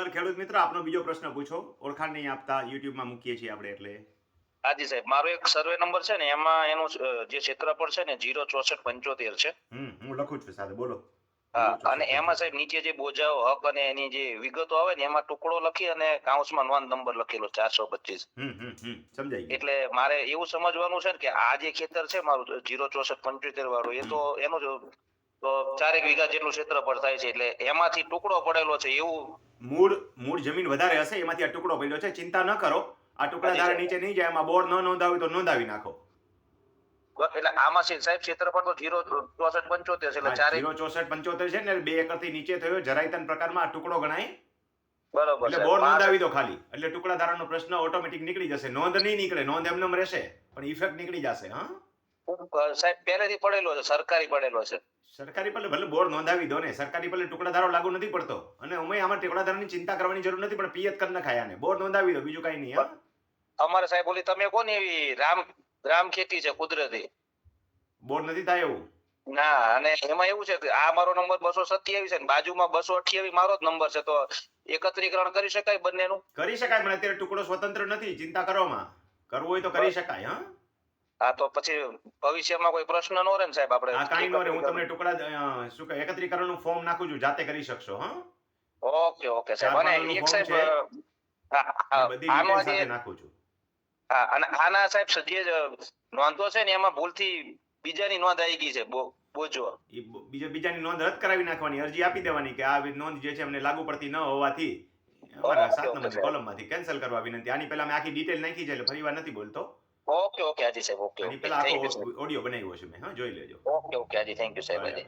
નમસ્કાર ખેડૂત મિત્ર આપનો બીજો પ્રશ્ન પૂછો. ઓળખાણ નહીં આપતા યુટ્યુબમાં મૂકીએ છીએ આપણે એટલે. હાજી સાહેબ મારો એક સર્વે નંબર છે ને એમાં એનું જે ક્ષેત્રફળ છે ને જીરો ચોસઠ પંચોતેર છે. હું લખું છું સાથે બોલો. હા અને એમાં સાહેબ નીચે જે બોજાઓ હક અને એની જે વિગતો આવે ને એમાં ટુકડો લખી અને કાઉન્સમાં નોન નંબર લખેલો ચારસો પચીસ. હમ હમ હમ સમજાઈ એટલે મારે એવું સમજવાનું છે ને કે આ જે ખેતર છે મારું જીરો ચોસઠ પંચોતેર વાળું એ તો એનું તો ચારેક વીઘા જેટલું ક્ષેત્રફળ થાય છે એટલે એમાંથી ટુકડો પડેલો છે એવું મૂળ મૂળ જમીન વધારે હશે એમાંથી આ ટુકડો પડ્યો છે. ચિંતા ન કરો. આ ટુકડા ધારે નીચે નહીં જાય એમાં બોર ન નોંધાવી તો નોંધાવી નાખો. એટલે આમાં છે સાહેબ ક્ષેત્રફળ તો જીરો ચોસઠ પંચોતેર છે એટલે ચારેક જીરો ચોસઠ પંચોતેર છે ને બે એકરથી નીચે થયો. જરાયતન પ્રકારમાં આ ટુકડો ગણાય. બરોબર એટલે બોર્ડ નોંધાવી દો ખાલી. એટલે ટુકડા ધારાનો પ્રશ્ન ઓટોમેટિક નીકળી જશે. નોંધ નહીં નીકળે નોંધ એમનેમ રહેશે પણ ઇફેક્ટ નીકળી જશે હા? સાહેબ પહેલેથી પડેલો છે સરકારી પડેલો છે. સરકારી પલ્લે ભલે બોર્ડ નોંધાવી દો ને સરકારી પલ્લે ટુકડાધારો લાગુ નથી પડતો. અને અમે આમાં ટુકડાધારાની ચિંતા કરવાની જરૂર નથી પણ પિયત કરી નખાય આને. બોર્ડ નોંધાવી દો બીજું કઈ નહીં અમારે સાહેબ બોલી તમે કોની એવી રામ રામ ખેતી છે કુદરતી. બોર્ડ નથી થાય એવું? ના અને એમાં એવું છે કે આ મારો નંબર બસો સત્યાવીસ છે ને બાજુમાં બસો અઠ્યાવીસ મારો જ નંબર છે તો એકત્રીકરણ કરી શકાય બંનેનું? કરી શકાય પણ અત્યારે ટુકડો સ્વતંત્ર નથી ચિંતા કરવામાં કરવું હોય તો કરી શકાય હા? હા તો પછી ભવિષ્યમાં કોઈ પ્રશ્ન નો રહે ને સાહેબ આપણે હા કાઈ નો રહે હું તમને ટુકડા શું કહે એકત્રીકરણનું ફોર્મ નાખું છું જાતે કરી શકશો હા? ઓકે ઓકે સાહેબ. અને એક સાહેબ detail જે નાખું છું. હા અને આના સાહેબ જે નોંધો છે ને એમાં ભૂલથી બીજાની નોંધ આવી ગઈ છે બોજો. બીજા બીજાની નોંધ રદ કરાવી નાખવાની અરજી આપી દેવાની કે આ નોંધ જે છે અમને લાગુ પડતી ન હોવાથી અમારા સાત નંબર. કોલમમાંથી કેન્સલ કરવા વિનંતી. આની પહેલા મેં આખી ડિટેલ નાખી છે એટલે ફરી વાર નથી બોલતો. ઓકે ઓકે હાજી સાહેબ ઓકે ઓકે ઓડિયો બનાવ્યો છે મેં હા જોઈ લેજો. ઓકે ઓકે હાજી થેન્ક યુ સાહેબ હાજી.